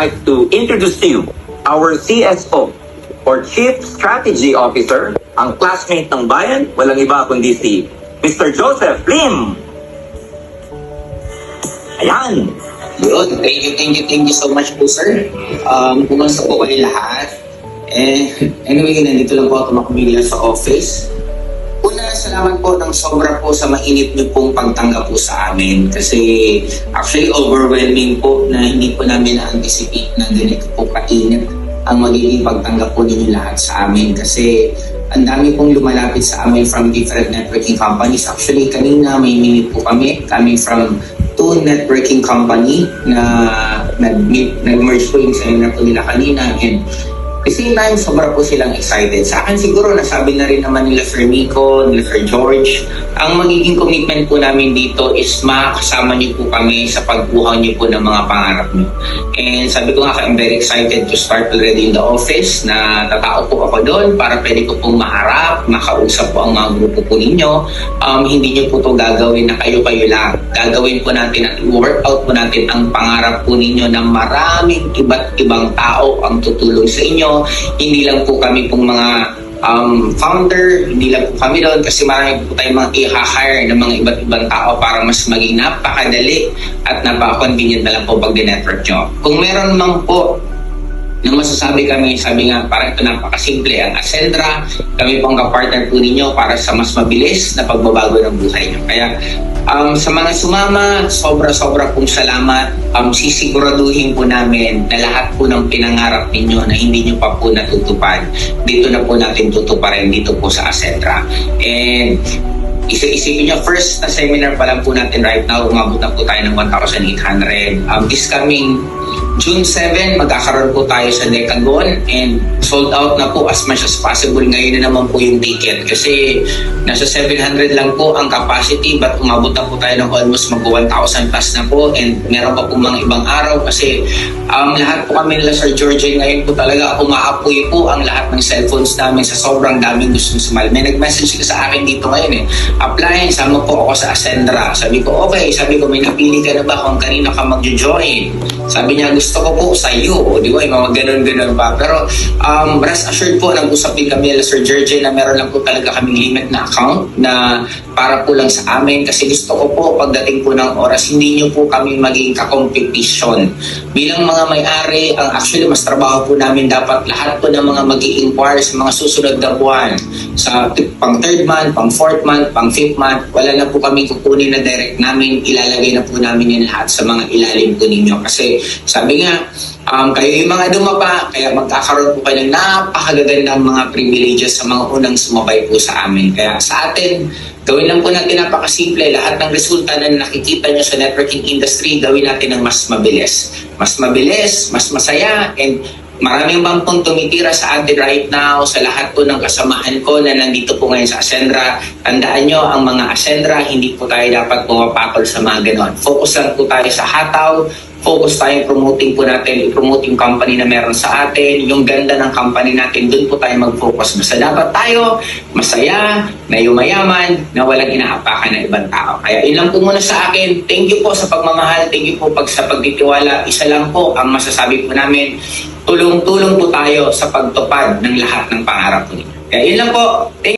like to introduce to you our CSO or Chief Strategy Officer, ang classmate ng bayan, walang iba kundi si Mr. Joseph Lim. Ayan. Yun, thank you, thank you, thank you so much po, sir. Um, kumusta po kayo lahat? Eh, anyway, nandito lang po ako makumigla sa office. Una, salamat po ng sobra po sa mainit niyo pong pagtanggap po sa amin. Kasi actually overwhelming po na hindi po namin na-anticipate na ganito po kainit ang magiging pagtanggap po ninyo lahat sa amin. Kasi ang dami pong lumalapit sa amin from different networking companies. Actually, kanina may minute po kami coming from two networking company na nag-merge po yung seminar po nila kanina and kasi time, sobra po silang excited. Sa akin siguro, nasabi na rin naman nila Sir Nico, nila Sir George, ang magiging commitment po namin dito is makakasama niyo po kami sa pagbuhaw niyo po ng mga pangarap niyo. And sabi ko nga, I'm very excited to start already in the office na tatao po ako doon para pwede ko pong maharap, makausap po ang mga grupo po ninyo. Um, hindi niyo po to gagawin na kayo-kayo lang. Gagawin po natin at workout po natin ang pangarap po ninyo na maraming iba't ibang tao ang tutulong sa inyo. Hindi lang po kami pong mga um, founder, hindi lang po kami doon kasi marami po tayong mga i-hire ng mga iba't ibang tao para mas maging napakadali at napaka-convenient na lang po pag network nyo. Kung meron man po na masasabi kami, sabi nga, parang ito napakasimple, ang Ascendra, kami pong ka-partner po ninyo para sa mas mabilis na pagbabago ng buhay nyo. Kaya um, sa mga sumama, sobra-sobra pong salamat. Um, sisiguraduhin po namin na lahat po ng pinangarap ninyo na hindi nyo pa po natutupad, dito na po natin tutuparin dito po sa Ascendra. And Isip-isipin nyo, first na seminar pa lang po natin right now, umabot na po tayo ng 1,800. Um, this coming June 7, magkakaroon po tayo sa Decagon and sold out na po as much as possible. Ngayon na naman po yung ticket kasi nasa 700 lang po ang capacity but umabot na po tayo ng almost mag 1,000 plus na po and meron pa po mga ibang araw kasi um, lahat po kami nila Sir George ngayon po talaga umaapoy po ang lahat ng cellphones namin sa sobrang daming gustong sumali. May nag-message ka sa akin dito ngayon eh. Apply, sama po ako sa Ascendra. Sabi ko, okay. Sabi ko, may napili ka na ba kung kanina ka mag-join? Sabi niya, gusto ko po sa iyo. Di ba? Yung mga ganun-ganun pa. Pero um, rest assured po, nag-usap din kami nila Sir George na meron lang po talaga kaming limit na account na para po lang sa amin. Kasi gusto ko po, pagdating po ng oras, hindi niyo po kami maging kakompetisyon. Bilang mga may-ari, ang actually mas trabaho po namin dapat lahat po ng mga mag inquire sa mga susunod na buwan. Sa pang third month, pang fourth month, pang fifth month, wala na po kami kukunin na direct namin. Ilalagay na po namin yan lahat sa mga ilalim po ninyo. Kasi sabi nga, um, kayo yung mga dumapa, kaya magkakaroon po kayo ng napakagagandang mga privileges sa mga unang sumabay po sa amin. Kaya sa atin, gawin lang po natin napakasimple. Lahat ng resulta na nakikita nyo sa networking industry, gawin natin ng mas mabilis. Mas mabilis, mas masaya, and Maraming bang pong tumitira sa atin right now sa lahat po ng kasamahan ko na nandito po ngayon sa Ascendra. Tandaan nyo, ang mga Ascendra, hindi po tayo dapat pumapatol sa mga ganon. Focus lang po tayo sa hataw, focus tayo promoting po natin, i-promote yung company na meron sa atin, yung ganda ng company natin, doon po tayo mag-focus. Basta dapat tayo masaya, na yumayaman, na walang inaapakan ng ibang tao. Kaya yun lang po muna sa akin. Thank you po sa pagmamahal, thank you po pag sa pagtitiwala. Isa lang po ang masasabi po namin, tulong-tulong po tayo sa pagtupad ng lahat ng pangarap po ninyo. Kaya yun lang po. Thank